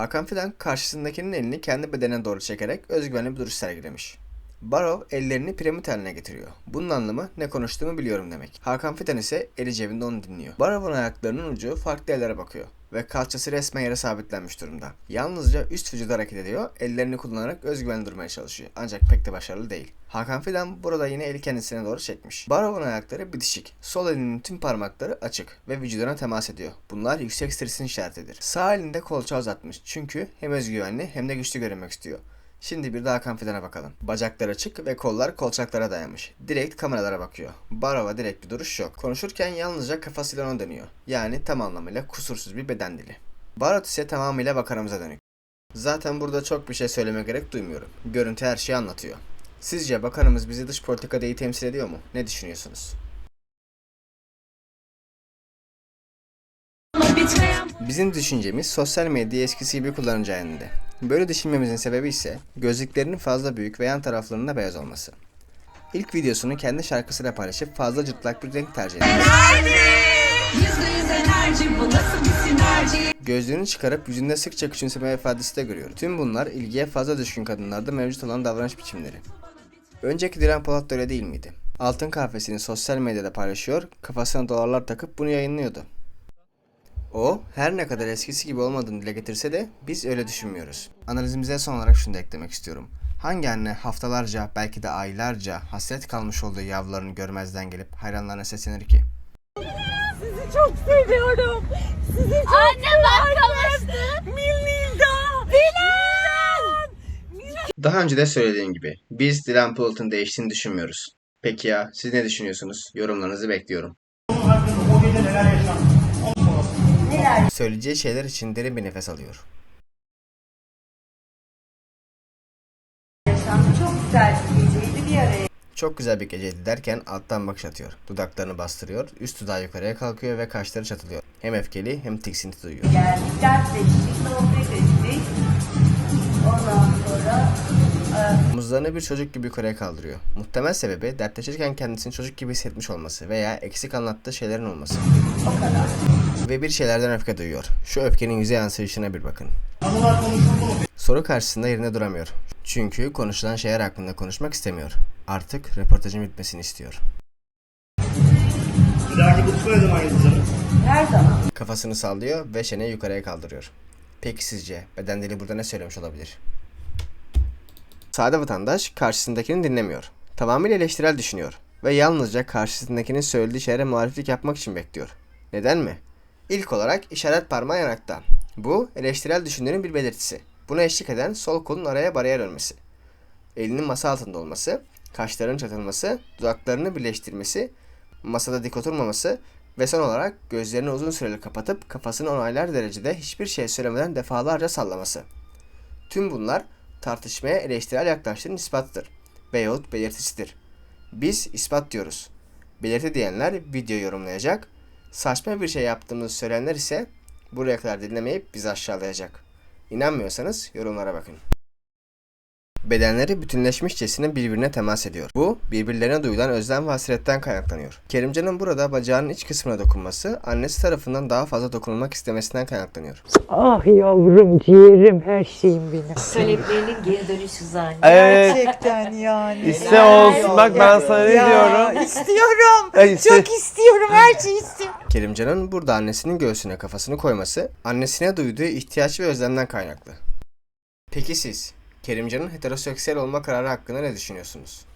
Hakan Fidan karşısındakinin elini kendi bedenine doğru çekerek özgüvenli bir duruş sergilemiş. Barov ellerini piramit haline getiriyor. Bunun anlamı ne konuştuğumu biliyorum demek. Hakan Fidan ise eli cebinde onu dinliyor. Barov'un ayaklarının ucu farklı yerlere bakıyor ve kalçası resmen yere sabitlenmiş durumda. Yalnızca üst vücudu hareket ediyor, ellerini kullanarak özgüvenli durmaya çalışıyor. Ancak pek de başarılı değil. Hakan Fidan burada yine eli kendisine doğru çekmiş. Barov'un ayakları bitişik. Sol elinin tüm parmakları açık ve vücuduna temas ediyor. Bunlar yüksek stresin işaretidir. Sağ elinde kolça uzatmış çünkü hem özgüvenli hem de güçlü görünmek istiyor. Şimdi bir de Hakan bakalım. Bacaklar açık ve kollar kolçaklara dayanmış. Direkt kameralara bakıyor. Barova direkt bir duruş yok. Konuşurken yalnızca kafasıyla ona dönüyor. Yani tam anlamıyla kusursuz bir beden dili. Barot ise tamamıyla bakanımıza dönük. Zaten burada çok bir şey söyleme gerek duymuyorum. Görüntü her şeyi anlatıyor. Sizce bakanımız bizi dış politikada iyi temsil ediyor mu? Ne düşünüyorsunuz? Bizim düşüncemiz sosyal medya eskisi gibi kullanıcı elinde. Böyle düşünmemizin sebebi ise gözlüklerinin fazla büyük ve yan taraflarının da beyaz olması. İlk videosunu kendi şarkısıyla paylaşıp fazla cırtlak bir renk tercih etmiş. Gözlüğünü çıkarıp yüzünde sıkça küçümseme ifadesi de görüyoruz. Tüm bunlar ilgiye fazla düşkün kadınlarda mevcut olan davranış biçimleri. Önceki Dilan Polat da öyle değil miydi? Altın kahvesini sosyal medyada paylaşıyor, kafasına dolarlar takıp bunu yayınlıyordu. O, her ne kadar eskisi gibi olmadığını dile getirse de biz öyle düşünmüyoruz. Analizimize son olarak şunu da eklemek istiyorum. Hangi anne haftalarca, belki de aylarca hasret kalmış olduğu yavrularını görmezden gelip hayranlarına seslenir ki? Sizi çok seviyorum. Sizi çok Anne bak kavuştu. Milnilda. Dilan. Daha önce de söylediğim gibi biz Dilan Polat'ın değiştiğini düşünmüyoruz. Peki ya siz ne düşünüyorsunuz? Yorumlarınızı bekliyorum. Söyleyeceği şeyler için derin bir nefes alıyor. Çok güzel bir geceydi bir araya Çok güzel bir geceydi derken alttan bakış atıyor. Dudaklarını bastırıyor, üst dudağı yukarıya kalkıyor ve kaşları çatılıyor. Hem öfkeli hem tiksinti duyuyor. geldik, ders seçtik, sohbet ettik. Ondan sonra Omuzlarını bir çocuk gibi yukarıya kaldırıyor. Muhtemel sebebi dertleşirken kendisini çocuk gibi hissetmiş olması veya eksik anlattığı şeylerin olması. o kadar. Ve bir şeylerden öfke duyuyor. Şu öfkenin yüze yansıyışına bir bakın. Soru karşısında yerinde duramıyor. Çünkü konuşulan şeyler hakkında konuşmak istemiyor. Artık röportajın bitmesini istiyor. Bir dahaki buluşma ne zaman yazacağım? Her zaman. Kafasını sallıyor ve çeneyi yukarıya kaldırıyor. Peki sizce beden dili burada ne söylemiş olabilir? Sade vatandaş karşısındakini dinlemiyor. Tamamıyla eleştirel düşünüyor. Ve yalnızca karşısındakinin söylediği şeylere muhaliflik yapmak için bekliyor. Neden mi? İlk olarak işaret parmağı yanakta. Bu eleştirel düşündüğünün bir belirtisi. Buna eşlik eden sol kolun araya bariyer örmesi. Elinin masa altında olması, kaşlarının çatılması, dudaklarını birleştirmesi, masada dik oturmaması ve son olarak gözlerini uzun süreli kapatıp kafasını onaylar derecede hiçbir şey söylemeden defalarca sallaması. Tüm bunlar tartışmaya eleştirel yaklaştığının ispatıdır veyahut belirtisidir. Biz ispat diyoruz. Belirti diyenler video yorumlayacak, saçma bir şey yaptığımızı söyleyenler ise buraya kadar dinlemeyip bizi aşağılayacak. İnanmıyorsanız yorumlara bakın. Bedenleri bütünleşmişçesine birbirine temas ediyor. Bu birbirlerine duyulan özlem ve hasretten kaynaklanıyor. Kerimcan'ın burada bacağının iç kısmına dokunması annesi tarafından daha fazla dokunulmak istemesinden kaynaklanıyor. Ah yavrum ciğerim her şeyim benim. Taleplerinin geri dönüş hızı Evet. Gerçekten yani. İste olsun. Bak ben sana ne diyorum. İstiyorum. Çok istiyorum. Her şeyi istiyorum. Kerimcan'ın burada annesinin göğsüne kafasını koyması annesine duyduğu ihtiyaç ve özlemden kaynaklı. Peki siz Kerimcan'ın heteroseksüel olma kararı hakkında ne düşünüyorsunuz?